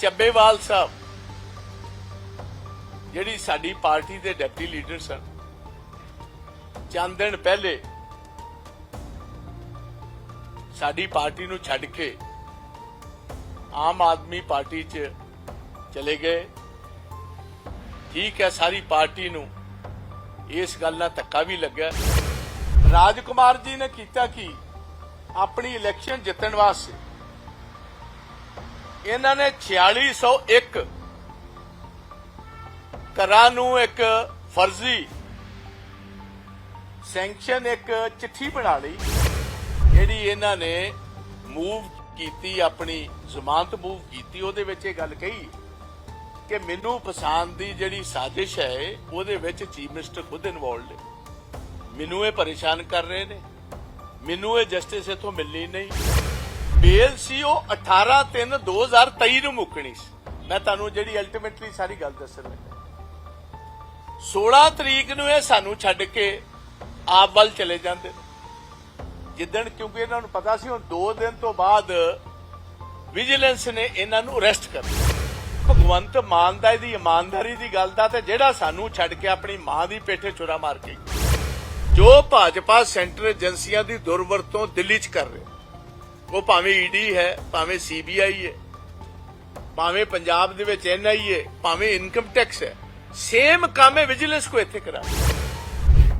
ਚੱਬੇਵਾਲ ਸਾਹਿਬ, ਜਿਹੜੀ ਸਾਡੀ ਪਾਰਟੀ ਦੇ ਡਿਪਟੀ ਲੀਡਰ ਸਨ, ਚੰਦ ਦਿਨ ਪਹਿਲੇ ਸਾਡੀ ਪਾਰਟੀ ਨੂੰ ਛੱਡ ਕੇ ਆਮ ਆਦਮੀ ਪਾਰਟੀ 'ਚ ਚਲੇ ਗਏ। ਠੀਕ ਹੈ, ਸਾਰੀ ਪਾਰਟੀ ਨੂੰ ਇਸ ਗੱਲ ਨਾਲ ਧੱਕਾ ਵੀ ਲੱਗਾ ਰਾਜਕੁਮਾਰ ਜੀ ਨੇ ਕੀਤਾ ਕਿ? ਆਪਣੀ ਇਲੈਕਸ਼ਨ ਜਿੱਤਣ ਵਾਸਤੇ ਇਹਨਾਂ ਨੇ 4601 ਘਰਾਂ ਨੂੰ ਇੱਕ ਫਰਜ਼ੀ ਸੈਂਕਸ਼ਨ ਇੱਕ ਚਿੱਠੀ ਬਣਾ ਲਈ, ਜਿਹੜੀ ਇਹਨਾਂ ਨੇ ਮੂਵ ਕੀਤੀ, ਆਪਣੀ ਜ਼ਮਾਨਤ ਮੂਵ ਕੀਤੀ। ਉਹਦੇ ਵਿੱਚ ਇਹ ਗੱਲ ਕਹੀ ਕਿ ਮੈਨੂੰ ਪਸੰਦ ਦੀ ਜਿਹੜੀ ਸਾਜ਼ਿਸ਼ ਹੈ, ਉਹਦੇ ਵਿੱਚ ਚੀਫ ਮਿਨਿਸਟਰ ਖੁਦ ਇਨਵੋਲਡ ਹੈ ਮੈਨੂੰ ਇਹ ਪਰੇਸ਼ਾਨ ਕਰ ਰਹੇ ਨੇ। ਮੈਨੂੰ ਇਹ ਜਸਟਿਸ ਇਥੋਂ ਮਿਲਣੀ ਨਹੀਂ। ਬੇਲ ਸੀ, ਉਹ 18 3 2023 ਨੂੰ ਮੁੱਕਣੀ ਸੀ। ਮੈਂ ਤੁਹਾਨੂੰ ਜਿਹੜੀ ਅਲਟੀਮੇਟਲੀ ਸਾਰੀ ਗੱਲ ਦੱਸਣ ਲੱਗਾ। 16 ਤਰੀਕ ਨੂੰ ਇਹ ਸਾਨੂੰ ਛੱਡ ਕੇ ਆਪ ਵੱਲ ਚਲੇ ਜਾਂਦੇ ਜਿੱਦਣ ਕਿਉਂਕਿ ਇਹਨਾਂ ਨੂੰ ਪਤਾ ਸੀ, ਹੁਣ 2 ਦਿਨ ਤੋਂ ਬਾਅਦ ਵਿਜੀਲੈਂਸ ਨੇ ਇਹਨਾਂ ਨੂੰ ਅਰੈਸਟ ਕਰ ਲਿਆ। ਭਗਵੰਤ ਮਾਨ ਦਾ ਇਹਦੀ ਇਮਾਨਦਾਰੀ ਦੀ ਗੱਲ ਦਾ ਤੇ ਜਿਹੜਾ ਸਾਨੂੰ ਛੱਡ ਕੇ ਆਪਣੀ ਮਾਂ ਦੀ ਪੇਠੇ ਛੁਰਾ ਮਾਰ ਕੇ ਜੋ ਭਾਜਪਾ ਸੈਂਟਰ ਏਜੰਸੀਆਂ ਦੀ ਦੁਰਵਰਤੋਂ ਦਿੱਲੀ 'ਚ ਕਰ ਰਿਹਾ। ਉਹ ਭਾਵੇਂ ਈਡੀ ਹੈ, ਭਾਵੇਂ ਸੀਬੀਆਈ ਹੈ, ਭਾਵੇਂ ਪੰਜਾਬ ਦੇ ਵਿੱਚ ਐਨਆਈ ਭਾਵੇਂ ਇਨਕਮ ਟੈਕਸ ਹੈ ਸੇਮ ਕੰਮ ਹੈ ਵਿਜੀਲੈਂਸ ਕੋ ਇੱਥੇ ਕਰਾ।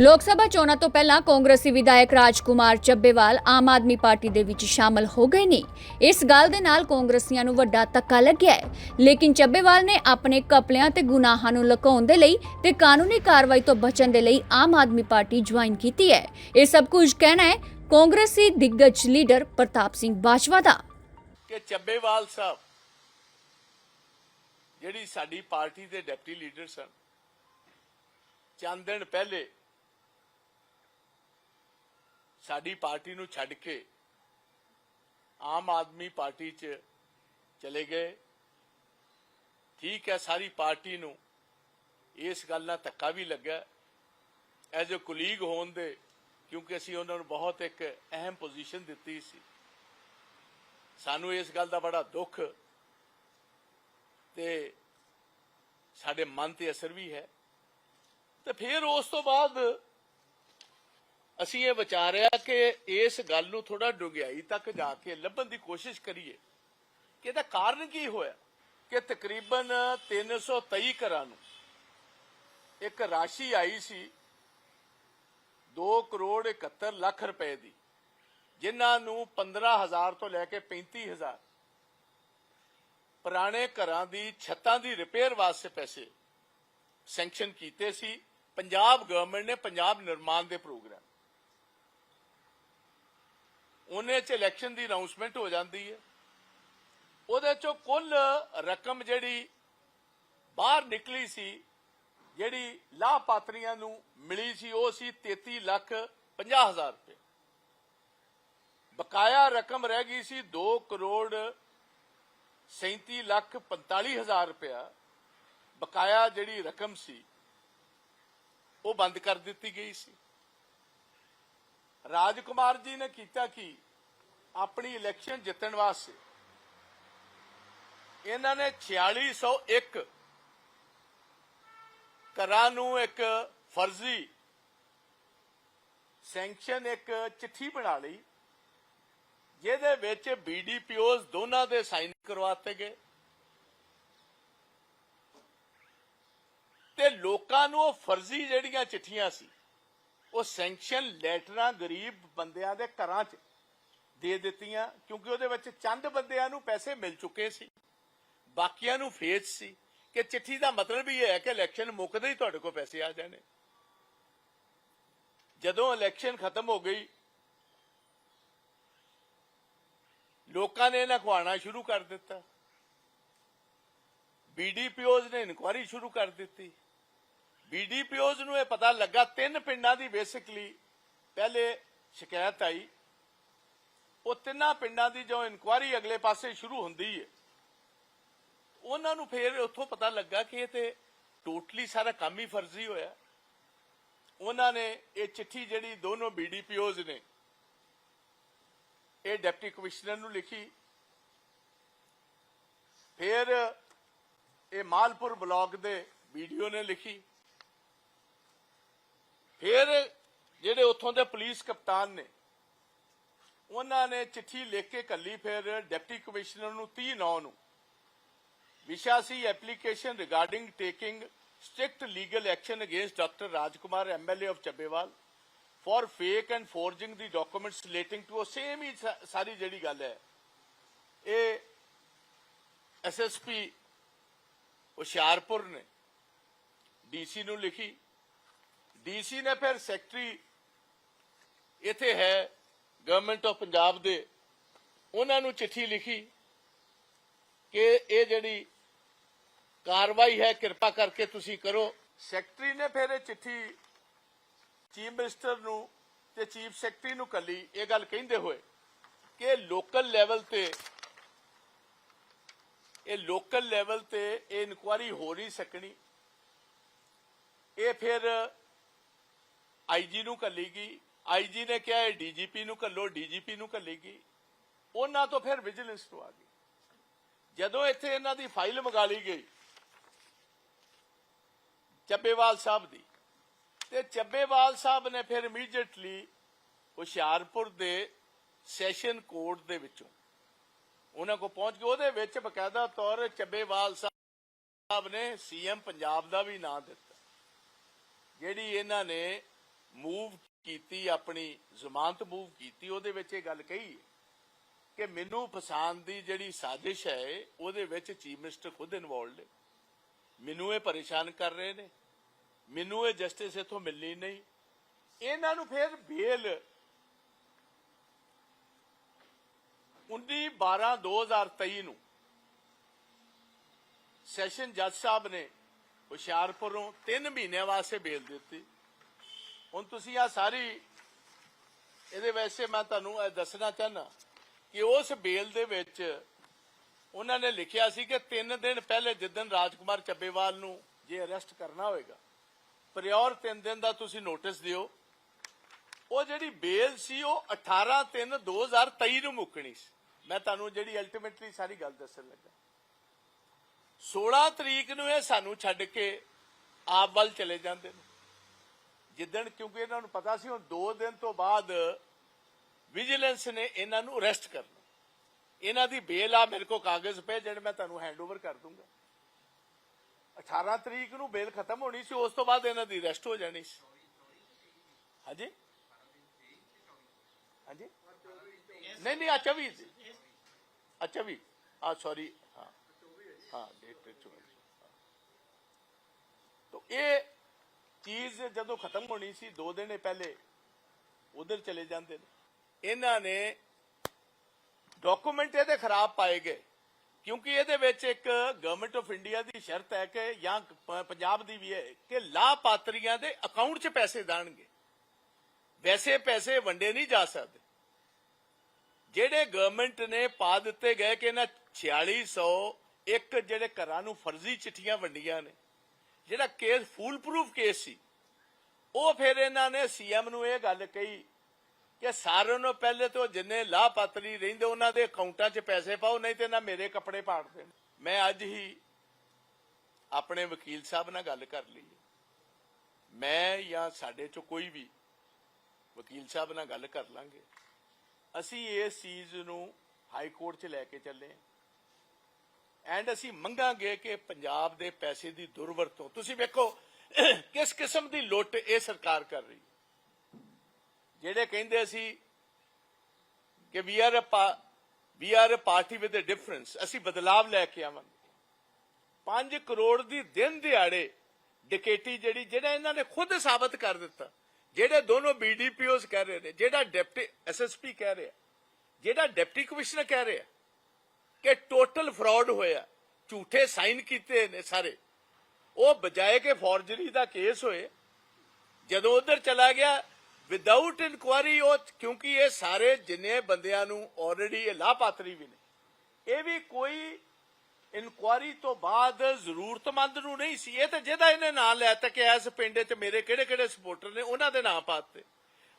ਲੋਕ ਸਭਾ ਚੋਣਾਂ ਤੋਂ ਪਹਿਲਾਂ ਕਾਂਗਰਸੀ ਵਿਧਾਇਕ ਰਾਜਕੁਮਾਰ ਚੱਬੇਵਾਲ ਆਮ ਆਦਮੀ ਪਾਰਟੀ ਦੇ ਵਿੱਚ ਸ਼ਾਮਲ ਹੋ ਗਏ ਨੇ। ਇਸ ਗੱਲ ਦੇ ਨਾਲ ਕਾਂਗਰਸੀਆਂ ਨੂੰ ਵੱਡਾ ਧੱਕਾ ਲੱਗਿਆ ਹੈ। ਲੇਕਿਨ ਚੱਬੇਵਾਲ ਨੇ ਆਪਣੇ ਕਪਲਿਆਂ ਤੇ ਗੁਨਾਹਾਂ ਨੂੰ ਲੁਕਾਉਣ ਦੇ ਲਈ ਤੇ ਕਾਨੂੰਨੀ ਕਾਰਵਾਈ ਤੋਂ ਬਚਣ ਦੇ ਲਈ ਆਮ ਆਦਮੀ ਪਾਰਟੀ ਜੁਆਇਨ ਕੀਤੀ ਹੈ। ਇਹ ਸਭ ਕੁਝ ਕਹਿਣਾ ਹੈ ਕਾਂਗਰਸੀ ਦਿੱਗਜ ਲੀਡਰ ਪ੍ਰਤਾਪ ਸਿੰਘ ਬਾਜਵਾ ਦਾ। ਕਿ ਚੱਬੇਵਾਲ ਸਾਹਿਬ, ਜਿਹੜੀ ਸਾਡੀ ਪਾਰਟੀ ਦੇ ਡਿਪਟੀ ਲੀਡਰ ਸਨ, ਚੰਦ ਦਿਨ ਪਹਿਲੇ ਸਾਡੀ ਪਾਰਟੀ ਨੂੰ ਛੱਡ ਕੇ ਆਮ ਆਦਮੀ ਪਾਰਟੀ 'ਚ ਚਲੇ ਗਏ। ਠੀਕ ਹੈ, ਸਾਰੀ ਪਾਰਟੀ ਨੂੰ ਇਸ ਗੱਲ ਨਾਲ ਧੱਕਾ ਵੀ ਲੱਗਾ ਐਜ਼ ਅ ਕੁਲੀਗ ਹੋਣ ਦੇ ਕਿਉਂਕਿ ਅਸੀਂ ਉਹਨਾਂ ਨੂੰ ਬਹੁਤ ਇੱਕ ਅਹਿਮ ਪੋਜੀਸ਼ਨ ਦਿੱਤੀ ਸੀ। ਸਾਨੂੰ ਇਸ ਗੱਲ ਦਾ ਬੜਾ ਦੁੱਖ ਤੇ ਸਾਡੇ ਮਨ ਤੇ ਅਸਰ ਵੀ ਹੈ। ਤੇ ਫਿਰ ਉਸ ਤੋਂ ਬਾਅਦ ਅਸੀਂ ਇਹ ਵਿਚਾਰਿਆ ਕਿ ਇਸ ਗੱਲ ਨੂੰ ਥੋੜਾ ਡੁੰਗਿਆਈ ਤੱਕ ਜਾ ਕੇ ਲੱਭਣ ਦੀ ਕੋਸ਼ਿਸ਼ ਕਰੀਏ ਕਿ ਇਹਦਾ ਕਾਰਨ ਕੀ ਹੋਇਆ ਕਿ ਤਕਰੀਬਨ 323 ਘਰਾਂ ਨੂੰ ਇੱਕ ਰਾਸ਼ੀ ਆਈ ਸੀ 2 ਕਰੋੜ 71 ਲੱਖ ਰੁਪਏ ਦੀ, ਜਿਨ੍ਹਾਂ ਨੂੰ 15000 ਤੋਂ ਲੈ ਕੇ 35000 ਪੁਰਾਣੇ ਘਰਾਂ ਦੀ ਛੱਤਾਂ ਦੀ ਰਿਪੇਅਰ ਵਾਸਤੇ ਪੈਸੇ ਸੈਂਕਸ਼ਨ ਕੀਤੇ ਸੀ। ਪੰਜਾਬ ਗਵਰਨਮੈਂਟ ਨੇ ਪੰਜਾਬ ਨਿਰਮਾਣ ਦੇ ਪ੍ਰੋਗਰਾਮ। ਉਹਨੇ ਚ ਇਲੈਕਸ਼ਨ ਦੀ ਅਨਾਉਂਸਮੈਂਟ ਹੋ ਜਾਂਦੀ ਹੈ। ਉਹਦੇ ਚੋਂ ਕੁੱਲ ਰਕਮ ਜਿਹੜੀ ਬਾਹਰ ਨਿਕਲੀ ਸੀ ਜਿਹੜੀ ਲਾਭਪਾਤਰੀਆਂ ਨੂੰ ਮਿਲੀ ਸੀ, ਉਹ ਸੀ 33 ਲੱਖ 50 ਹਜ਼ਾਰ ਰੁਪਏ। ਬਕਾਇਆ ਰਕਮ ਰਹਿ ਗਈ ਸੀ 2 ਕਰੋੜ 37 ਲੱਖ 45 ਹਜ਼ਾਰ ਰੁਪਇਆ। ਬਕਾਇਆ ਜਿਹੜੀ ਰਕਮ ਸੀ, ਉਹ ਬੰਦ ਕਰ ਦਿੱਤੀ ਗਈ ਸੀ। ਰਾਜਕੁਮਾਰ ਜੀ ਨੇ ਕੀਤਾ ਕਿ? ਆਪਣੀ ਇਲੈਕਸ਼ਨ ਜਿੱਤਣ ਵਾਸਤੇ। ਇਹਨਾਂ ਨੇ 4601 ਘਰਾਂ ਨੂੰ ਇੱਕ ਫਰਜ਼ੀ ਸੈਂਕਸ਼ਨ ਇੱਕ ਚਿੱਠੀ ਬਣਾ ਲਈ, ਜਿਹਦੇ ਵਿੱਚ ਬੀਡੀਪੀਓਸ ਦੋਨਾਂ ਦੇ ਸਾਈਨ ਕਰਵਾਤੇ ਗਏ। ਤੇ ਲੋਕਾਂ ਨੂੰ ਉਹ ਫਰਜ਼ੀ ਜਿਹੜੀਆਂ ਚਿੱਠੀਆਂ ਸੀ, ਉਹ ਸੈਂਕਸ਼ਨ ਲੈਟਰਾਂ ਗਰੀਬ ਬੰਦਿਆਂ ਦੇ ਘਰਾਂ 'ਚ ਦੇ ਦਿੱਤੀਆਂ, ਕਿਉਂਕਿ ਉਹਦੇ ਵਿੱਚ ਚੰਦ ਬੰਦਿਆਂ ਨੂੰ ਪੈਸੇ ਮਿਲ ਚੁੱਕੇ ਸੀ, ਬਾਕੀਆਂ ਨੂੰ ਫੇਚ ਸੀ। ਕਿ ਚਿੱਠੀ ਦਾ ਮਤਲਬ ਇਹ ਹੈ ਕਿ ਇਲੈਕਸ਼ਨ ਮੁੱਕਦੇ ਹੀ ਤੁਹਾਡੇ ਕੋਲ ਪੈਸੇ ਆ ਜਾਣੇ। ਜਦੋਂ ਇਲੈਕਸ਼ਨ ਖਤਮ ਹੋ ਗਈ, ਲੋਕਾਂ ਨੇ ਇਹਨਾਂ ਖਵਾਣਾ ਸ਼ੁਰੂ ਕਰ ਦਿੱਤਾ। ਬੀਡੀਪੀਓਜ਼ ਨੇ ਇਨਕੁਆਰੀ ਸ਼ੁਰੂ ਕਰ ਦਿੱਤੀ। ਬੀਡੀਪੀਓਜ਼ ਨੂੰ ਇਹ ਪਤਾ ਲੱਗਾ, ਤਿੰਨ ਪਿੰਡਾਂ ਦੀ ਬੇਸਿਕਲੀ ਪਹਿਲੇ ਸ਼ਿਕਾਇਤ ਆਈ। ਉਹ ਤਿੰਨਾਂ ਪਿੰਡਾਂ ਦੀ ਜੋ ਇਨਕੁਆਰੀ ਅਗਲੇ ਪਾਸੇ ਸ਼ੁਰੂ ਹੁੰਦੀ ਹੈ। ਉਹਨਾਂ ਨੂੰ ਫਿਰ ਉੱਥੋਂ ਪਤਾ ਲੱਗਾ ਕਿ ਇਹ ਤੇ ਟੋਟਲੀ ਸਾਰਾ ਕੰਮ ਹੀ ਫਰਜ਼ੀ ਹੋਇਆ। ਉਹਨਾਂ ਨੇ ਇਹ ਚਿੱਠੀ ਜਿਹੜੀ ਦੋਨੋਂ ਬੀਡੀਪੀਓਜ਼ ਨੇ, ਇਹ ਡਿਪਟੀ ਕਮਿਸ਼ਨਰ ਨੂੰ ਲਿਖੀ। ਫਿਰ ਇਹ ਮਾਲਪੁਰ ਬਲਾਕ ਦੇ ਵੀਡੀਓ ਨੇ ਲਿਖੀ। ਫਿਰ ਜਿਹੜੇ ਉੱਥੋਂ ਦੇ ਪੁਲਿਸ ਕਪਤਾਨ ਨੇ, ਉਹਨਾਂ ਨੇ ਚਿੱਠੀ ਲਿਖ ਕੇ ਕੱਲੀ ਫਿਰ ਡਿਪਟੀ ਕਮਿਸ਼ਨਰ ਨੂੰ 30 ਨੌ ਨੂੰ ਵਿਸ਼ਾ ਸੀ application regarding taking strict legal action against doctor Rajkumar MLA of Chabbewal for fake and forging the documents relating to same ਹੀ ਸਾਰੀ ਜਿਹੜੀ ਗੱਲ ਹੈ, ਇਹ ਐਸਐਸਪੀ ਹੁਸ਼ਿਆਰਪੁਰ ਨੇ ਡੀਸੀ ਨੂੰ ਲਿਖੀ। ਡੀਸੀ ਨੇ ਫਿਰ ਸੈਕਟਰੀ ਇੱਥੇ ਹੈ ਗਵਰਨਮੈਂਟ ਆਫ ਪੰਜਾਬ ਦੇ, ਉਹਨਾਂ ਨੂੰ ਚਿੱਠੀ ਲਿਖੀ। ਕਿ ਇਹ ਜਿਹੜੀ ਕਾਰਵਾਈ ਹੈ, ਕਿਰਪਾ ਕਰਕੇ ਤੁਸੀਂ ਕਰੋ। ਸੈਕਟਰੀ ਨੇ ਫਿਰ ਇਹ ਚਿੱਠੀ ਚੀਫ ਮਿਨਿਸਟਰ ਨੂੰ ਤੇ ਚੀਫ ਸੈਕਟਰੀ ਨੂੰ ਕੱਲੀ ਇਹ ਗੱਲ ਕਹਿੰਦੇ ਹੋਏ ਕਿ ਲੋਕਲ ਲੈਵਲ ਤੇ ਇਹ ਲੋਕਲ ਲੈਵਲ ਤੇ ਇਹ ਇਨਕੁਆਰੀ ਹੋ ਨਹੀਂ ਸਕਣੀ। ਇਹ ਫਿਰ ਆਈਜੀ ਨੂੰ ਕੱਲੇਗੀ। ਆਈਜੀ ਨੇ ਕਿਹਾ ਇਹ ਡੀਜੀਪੀ ਨੂੰ ਕੱਲੋ ਡੀਜੀਪੀ ਨੂੰ ਕੱਲੇਗੀ। ਉਹਨਾਂ ਤੋਂ ਫਿਰ ਵਿਜੀਲੈਂਸ ਤੋਂ ਆ ਗਈ। ਜਦੋਂ ਇੱਥੇ ਇਹਨਾਂ ਦੀ ਫਾਈਲ ਮੰਗਾ ਲਈ ਗਈ, ਚੱਬੇਵਾਲ ਸਾਹਿਬ ਦੀ, ਤੇ ਚੱਬੇਵਾਲ ਸਾਹਿਬ ਨੇ ਫਿਰ ਇਮੀਡੀਏਟਲੀ ਹੁਸ਼ਿਆਰਪੁਰ ਦੇ ਸੈਸ਼ਨ ਕੋਰਟ ਦੇ ਵਿੱਚੋਂ ਉਹਨਾਂ ਕੋ ਪਹੁੰਚ ਕੇ ਉਹਦੇ ਵਿੱਚ ਬਕਾਇਦਾ ਤੌਰ ਚੱਬੇਵਾਲ ਸਾਹਿਬ ਨੇ ਸੀਐਮ ਪੰਜਾਬ ਦਾ ਵੀ ਨਾਂ ਦਿੱਤਾ, ਜਿਹੜੀ ਇਹਨਾਂ ਨੇ ਮੂਵ ਕੀਤੀ, ਆਪਣੀ ਜ਼ਮਾਨਤ ਮੂਵ ਕੀਤੀ, ਉਹਦੇ ਵਿੱਚ ਇਹ ਗੱਲ ਕਹੀ ਹੈ। ਕਿ ਮੈਨੂੰ ਫਸਾਉਣ ਦੀ ਜਿਹੜੀ ਸਾਜ਼ਿਸ਼ ਹੈ, ਉਹਦੇ ਵਿੱਚ ਚੀਫ ਮਿਨਿਸਟਰ ਖੁਦ ਇਨਵੋਲਡ ਹੈ ਮੈਨੂੰ ਇਹ ਪਰੇਸ਼ਾਨ ਕਰ ਰਹੇ ਨੇ। ਮੈਨੂੰ ਇਹ ਜਸਟਿਸ ਇਥੋਂ ਮਿਲਣੀ ਨਹੀਂ। ਇਹਨਾਂ ਨੂੰ ਫਿਰ ਬੇਲ 19 12 2023 ਨੂੰ ਸੈਸ਼ਨ ਜੱਜ ਸਾਹਿਬ ਨੇ ਹੁਸ਼ਿਆਰਪੁਰੋਂ 3 ਮਹੀਨਿਆਂ ਵਾਸਤੇ ਬੇਲ ਦਿੱਤੀ। ਹੁਣ ਤੁਸੀਂ ਆ ਸਾਰੀ, ਇਹਦੇ ਵੈਸੇ ਮੈਂ ਤੁਹਾਨੂੰ ਇਹ ਦੱਸਣਾ ਚਾਹਨਾ ਕਿ ਉਸ ਬੇਲ ਦੇ ਵਿੱਚ ਉਹਨਾਂ ਨੇ ਲਿਖਿਆ ਸੀ ਕਿ 3 ਦਿਨ ਪਹਿਲੇ ਜਿੱਦਨ ਰਾਜਕੁਮਾਰ ਚੱਬੇਵਾਲ ਨੂੰ ਜੇ ਅਰੈਸਟ ਕਰਨਾ ਹੋਏਗਾ ਪ੍ਰਿਓਰ 3 ਦਿਨ ਦਾ ਤੁਸੀਂ ਨੋਟਿਸ ਦਿਓ। ਉਹ ਜਿਹੜੀ ਬੇਲ ਸੀ, ਉਹ 18 3 2023 ਨੂੰ ਮੁੱਕਣੀ ਸੀ। ਮੈਂ ਤੁਹਾਨੂੰ ਜਿਹੜੀ ਅਲਟੀਮੇਟਲੀ ਸਾਰੀ ਗੱਲ ਦੱਸਣ ਲੱਗਾ। 16 ਤਰੀਕ ਨੂੰ ਇਹ ਸਾਨੂੰ ਛੱਡ ਕੇ ਆਪ ਵੱਲ ਚਲੇ ਜਾਂਦੇ ਨੇ। ਜਿੱਦਣ ਕਿਉਂਕਿ ਇਹਨਾਂ ਨੂੰ ਪਤਾ ਸੀ, ਹੁਣ 2 ਦਿਨ ਤੋਂ ਬਾਅਦ ਵਿਜੀਲੈਂਸ ਨੇ ਇਹਨਾਂ ਨੂੰ ਅਰੈਸਟ ਕਰਨਾ ਇਹਨਾਂ ਦੀ ਬੇਲ ਆ ਮੇਰੇ ਕੋਲ ਕਾਗਜ਼ ਪਏ, ਜਿਹੜੇ ਮੈਂ ਤੁਹਾਨੂੰ ਹੈਂਡਓਵਰ ਕਰ ਦੂੰਗਾ। 18 ਤਰੀਕ ਨੂੰ ਬੇਲ ਖਤਮ ਹੋਣੀ ਸੀ, ਉਸ ਤੋਂ ਬਾਅਦ ਇਹਨਾਂ ਦੀ ਅਰੈਸਟ ਹੋ ਜਾਣੀ ਸੀ। ਹਾਂਜੀ? ਹਾਂਜੀ? ਨਹੀਂ ਨਹੀਂ ਅੱਛਾ ਵੀ ਅੱਛਾ ਵੀ ਆ ਸੌਰੀ ਹਾਂ। ਹਾਂ ਡੇਟ ਤੇ ਚੁਣ ਇਹ ਚੀਜ਼ ਜਦੋਂ ਖਤਮ ਹੋਣੀ ਸੀ 2 ਦਿਨ ਪਹਿਲੇ, ਉਧਰ ਚਲੇ ਜਾਂਦੇ ਨੇ। ਇਹਨਾਂ ਨੇ ਡਾਕੂਮੈਂਟ ਇਹਦੇ ਖਰਾਬ ਪਾਏ ਗਏ। ਕਿਉਂਕਿ ਇਹਦੇ ਵਿੱਚ ਇੱਕ ਗਵਰਨਮੈਂਟ ਆਫ ਇੰਡੀਆ ਦੀ ਸ਼ਰਤ ਹੈ ਕਿ ਜਾਂ ਪੰਜਾਬ ਦੀ ਵੀ ਹੈ ਕਿ ਲਾਭਪਾਤਰੀਆਂ ਦੇ ਅਕਾਊਂਟ 'ਚ ਪੈਸੇ ਦਾਣਗੇ। ਵੈਸੇ ਪੈਸੇ ਵੰਡੇ ਨਹੀਂ ਜਾ ਸਕਦੇ। ਜਿਹੜੇ ਗਵਰਨਮੈਂਟ ਨੇ ਪਾ ਦਿੱਤੇ ਗਏ ਕਿ ਇਹਨਾਂ 4600 ਇੱਕ ਜਿਹੜੇ ਘਰਾਂ ਨੂੰ ਫਰਜ਼ੀ ਚਿੱਠੀਆਂ ਵੰਡੀਆਂ ਨੇ, ਜਿਹੜਾ ਕੇਸ ਫੂਲ ਪ੍ਰੂਫ ਕੇਸ ਸੀ, ਉਹ ਫਿਰ ਇਹਨਾਂ ਨੇ ਸੀਐਮ ਨੂੰ ਇਹ ਗੱਲ ਕਹੀ ਕਿ ਸਾਰਿਆਂ ਨੂੰ ਪਹਿਲੇ ਤੋਂ ਜਿੰਨੇ ਲਾਭਪਾਤਰੀ ਰਹਿੰਦੇ, ਉਹਨਾਂ ਦੇ ਅਕਾਊਂਟਾਂ 'ਚ ਪੈਸੇ ਪਾਓ, ਨਹੀਂ ਤੇ ਨਾ ਮੇਰੇ ਕੱਪੜੇ ਪਾੜ ਦੇਣ। ਮੈਂ ਅੱਜ ਹੀ ਆਪਣੇ ਵਕੀਲ ਸਾਹਿਬ ਨਾਲ ਗੱਲ ਕਰ ਲਈ ਮੈਂ ਜਾਂ ਸਾਡੇ 'ਚੋਂ ਕੋਈ ਵੀ ਵਕੀਲ ਸਾਹਿਬ ਨਾਲ ਗੱਲ ਕਰ ਲਾਂਗੇ। ਅਸੀਂ ਇਸ ਚੀਜ਼ ਨੂੰ ਹਾਈ ਕੋਰਟ 'ਚ ਲੈ ਕੇ ਚੱਲੇ ਐਂਡ ਅਸੀਂ ਮੰਗਾਂਗੇ ਕਿ ਪੰਜਾਬ ਦੇ ਪੈਸੇ ਦੀ ਦੁਰਵਰਤੋਂ, ਤੁਸੀਂ ਵੇਖੋ, ਕਿਸ ਕਿਸਮ ਦੀ ਲੁੱਟ ਇਹ ਸਰਕਾਰ ਕਰ ਰਹੀ ਹੈ। ਜਿਹੜੇ ਕਹਿੰਦੇ ਸੀ ਕਿ we are we are a party with a difference ਅਸੀਂ ਬਦਲਾਵ ਲੈ ਕੇ ਆਵਾਂਗੇ। 5 ਕਰੋੜ ਦੀ ਦਿਨ ਦਿਹਾੜੇ ਡਕੇਟੀ ਜਿਹੜੀ, ਜਿਹੜਾ ਇਹਨਾਂ ਨੇ ਖੁਦ ਸਾਬਤ ਕਰ ਦਿੱਤਾ, ਜਿਹੜੇ ਦੋਨੋਂ ਬੀਡੀਪੀਓਸ ਕਹਿ ਰਹੇ ਨੇ, ਜਿਹੜਾ ਡਿਪਟੀ ਐਸਐਸਪੀ ਕਹਿ ਰਿਹਾ, ਜਿਹੜਾ ਡਿਪਟੀ ਕਮਿਸ਼ਨਰ ਕਹਿ ਰਿਹਾ ਕਿ ਟੋਟਲ ਫਰਾਡ ਹੋਇਆ, ਝੂਠੇ ਸਾਈਨ ਕੀਤੇ ਨੇ ਸਾਰੇ। ਉਹ ਬਜਾਏ ਕਿ ਫੋਰਜਰੀ ਦਾ ਕੇਸ ਹੋਏ, ਜਦੋਂ ਉਧਰ ਚਲਾ ਗਿਆ ਵਿਦਆਊਟ ਇਨਕੁਆਰੀ ਉਹ ਕਿਉਂਕਿ ਇਹ ਸਾਰੇ ਜਿੰਨੇ ਬੰਦਿਆਂ ਨੂੰ ਆਲਰੇਡੀ ਇਹ ਲਾਪਾਤਰੀ ਵੀ ਨੇ। ਇਹ ਵੀ ਕੋਈ ਇਨਕੁਆਰੀ ਤੋਂ ਬਾਅਦ ਜ਼ਰੂਰਤਮੰਦ ਨੂੰ ਨਹੀਂ ਸੀ। ਇਹ ਤਾਂ ਜਿਹਦਾ ਇਹਨੇ ਨਾਂ ਲੈ ਤਾ ਕਿ ਇਸ ਪਿੰਡ 'ਚ ਮੇਰੇ ਕਿਹੜੇ ਕਿਹੜੇ ਸਪੋਰਟਰ ਨੇ, ਉਹਨਾਂ ਦੇ ਨਾਂ ਪਾਤੇ।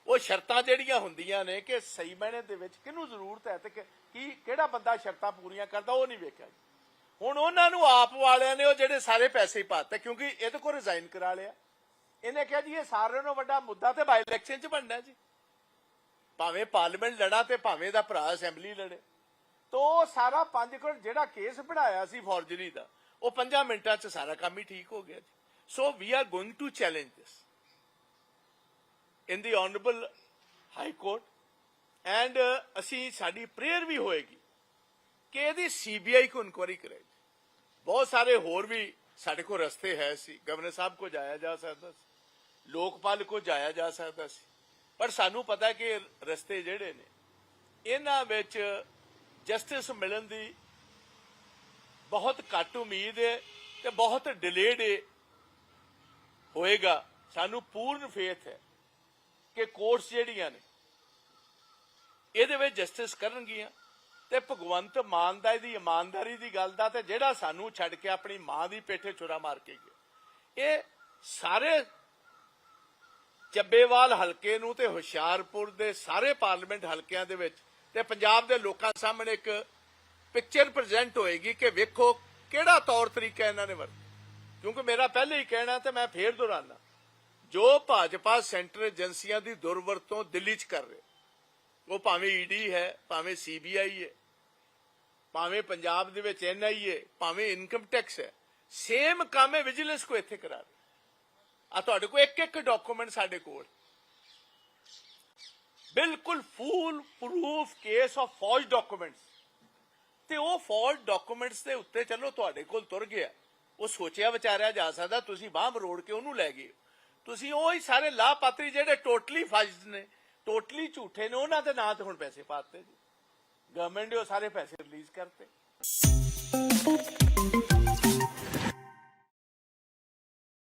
ਉਹ ਸ਼ਰਤਾਂ ਜਿਹੜੀਆਂ ਹੁੰਦੀਆਂ ਨੇ ਕਿ ਸਹੀ ਮਾਇਨੇ ਦੇ ਵਿੱਚ ਕਿਹਨੂੰ ਜ਼ਰੂਰਤ ਹੈ ਤੇ ਕੀ ਕਿਹੜਾ ਬੰਦਾ ਸ਼ਰਤਾਂ ਪੂਰੀਆਂ ਕਰਦਾ, ਉਹ ਨਹੀਂ ਵੇਖਿਆ ਹੁਣ ਉਹਨਾਂ ਨੂੰ ਆਪ ਵਾਲਿਆਂ ਨੇ ਉਹ ਜਿਹੜੇ ਸਾਰੇ ਪੈਸੇ ਹੀ ਪਾਤੇ, ਕਿਉਂਕਿ ਇਹਦੇ ਕੋਲ ਰਿਜ਼ਾਈਨ ਕਰਾ ਲਿਆ। ਇਹਨੇ ਕਿਹਾ ਜੀ, ਇਹ ਸਾਰਿਆਂ ਨੂੰ ਵੱਡਾ ਮੁੱਦਾ ਤੇ ਬਾਈ ਇਲੈਕਸ਼ਨ 'ਚ ਬਣਨਾ ਜੀ। ਭਾਵੇਂ ਪਾਰਲੀਮੈਂਟ ਲੜਾ ਤੇ ਭਾਵੇਂ ਦਾ ਭਰਾ ਅਸੈਂਬਲੀ ਲੜੇ। ਤੋ ਸਾਰਾ 5 ਕਰੋੜ ਜਿਹੜਾ ਕੇਸ ਬਣਾਇਆ ਸੀ ਫੋਰਜਰੀ ਦਾ, ਉਹ 5 ਮਿੰਟਾਂ 'ਚ ਸਾਰਾ ਕੰਮ ਹੀ ਠੀਕ ਹੋ ਗਿਆ ਜੀ। So we are going to challenge this in the honourable high court and ਅਸੀਂ ਸਾਡੀ ਪ੍ਰੇਅਰ ਵੀ ਹੋਏਗੀ ਕਿ ਇਹਦੀ ਸੀਬੀਆਈ ਕੋ ਇਨਕੁਆਇਰੀ ਕਰੇ ਬਹੁਤ ਸਾਰੇ ਹੋਰ ਵੀ ਸਾਡੇ ਕੋਲ ਰਸਤੇ ਹੈ ਸੀ। ਗਵਰਨਰ ਸਾਹਿਬ ਕੋ ਜਾਇਆ ਜਾ ਸਕਦਾ ਸੀ। ਲੋਕਪਾਲ ਕੋ ਜਾਇਆ ਜਾ ਸਕਦਾ ਸੀ। ਪਰ ਸਾਨੂੰ ਪਤਾ ਕਿ ਰਸਤੇ ਜਿਹੜੇ ਨੇ, ਇਹਨਾਂ ਵਿੱਚ ਜਸਟਿਸ ਮਿਲਣ ਦੀ ਬਹੁਤ ਘੱਟ ਉਮੀਦ ਹੈ ਤੇ ਬਹੁਤ ਡਿਲੇਡ ਹੋਏਗਾ। ਸਾਨੂੰ ਪੂਰਨ ਫੇਥ ਹੈ ਕਿ ਕੋਰਟਸ ਜਿਹੜੀਆਂ ਨੇ, ਇਹਦੇ ਵਿੱਚ ਜਸਟਿਸ ਕਰਨਗੀਆਂ ਤੇ ਭਗਵੰਤ ਮਾਨ ਦਾ ਇਹਦੀ ਇਮਾਨਦਾਰੀ ਦੀ ਗੱਲ ਦਾ ਤੇ ਜਿਹੜਾ ਸਾਨੂੰ ਛੱਡ ਕੇ ਆਪਣੀ ਮਾਂ ਦੀ ਪੇਠੇ ਛੁਰਾ ਮਾਰ ਕੇ ਗਿਆ। ਇਹ ਸਾਰੇ ਚੱਬੇਵਾਲ ਹਲਕੇ ਨੂੰ ਤੇ ਹੁਸ਼ਿਆਰਪੁਰ ਦੇ ਸਾਰੇ ਪਾਰਲੀਮੈਂਟ ਹਲਕਿਆਂ ਦੇ ਵਿੱਚ ਤੇ ਪੰਜਾਬ ਦੇ ਲੋਕਾਂ ਸਾਹਮਣੇ ਇੱਕ ਪਿਕਚਰ ਪ੍ਰੈਜ਼ੈਂਟ ਹੋਏਗੀ ਕਿ ਵੇਖੋ ਕਿਹੜਾ ਤੌਰ ਤਰੀਕਾ ਇਹਨਾਂ ਨੇ ਵਰਤਿਆ। ਕਿਉਂਕਿ ਮੇਰਾ ਪਹਿਲੇ ਹੀ ਕਹਿਣਾ ਤੇ ਮੈਂ ਫੇਰ ਦੁਹਰਾਨਾ, ਜੋ ਭਾਜਪਾ ਸੈਂਟਰ ਏਜੰਸੀਆਂ ਦੀ ਦੁਰਵਰਤੋਂ ਦਿੱਲੀ 'ਚ ਕਰ ਰਹੇ, ਉਹ ਭਾਵੇਂ ਈਡੀ ਹੈ, ਭਾਵੇਂ ਸੀਬੀਆਈ ਹੈ, ਭਾਵੇਂ ਪੰਜਾਬ ਦੇ ਵਿੱਚ ਐਨਆਈ ਹੈ ਭਾਵੇਂ ਇਨਕਮ ਟੈਕਸ ਹੈ ਸੇਮ ਕੰਮ ਹੈ ਵਿਜੀਲੈਂਸ ਕੋ ਇੱਥੇ ਕਰਾ ਰਹੇ। ਆ ਤੁਹਾਡੇ ਕੋਲ ਇੱਕ ਇੱਕ ਡਾਕੂਮੈਂਟ ਸਾਡੇ ਕੋਲ। ਬਿਲਕੁਲ foolproof case of forged documents ਤੇ ਉਹ ਫੌਜ ਡਾਕੂਮੈਂਟਸ ਦੇ ਉੱਤੇ ਚਲੋ ਤੁਹਾਡੇ ਕੋਲ ਤੁਰ ਗਿਆ। ਉਹ ਸੋਚਿਆ ਵਿਚਾਰਿਆ ਜਾ ਸਕਦਾ ਤੁਸੀਂ ਬਾਹ ਮਰੋੜ ਕੇ ਉਹਨੂੰ ਲੈ ਗਏ। ਤੁਸੀਂ ਉਹ ਹੀ ਸਾਰੇ ਲਾਪਾਤਰੀ ਜਿਹੜੇ ਟੋਟਲੀ ਫਾਜ਼ਡ ਨੇ ਟੋਟਲੀ ਝੂਠੇ ਨੇ, ਉਹਨਾਂ ਦੇ ਨਾਂ ਤੇ ਹੁਣ ਪੈਸੇ ਪਾਤੇ ਜੀ ਗਵਰਨਮੈਂਟ ਨੇ ਉਹ ਸਾਰੇ ਪੈਸੇ ਰਿਲੀਜ਼ ਕਰਤੇ।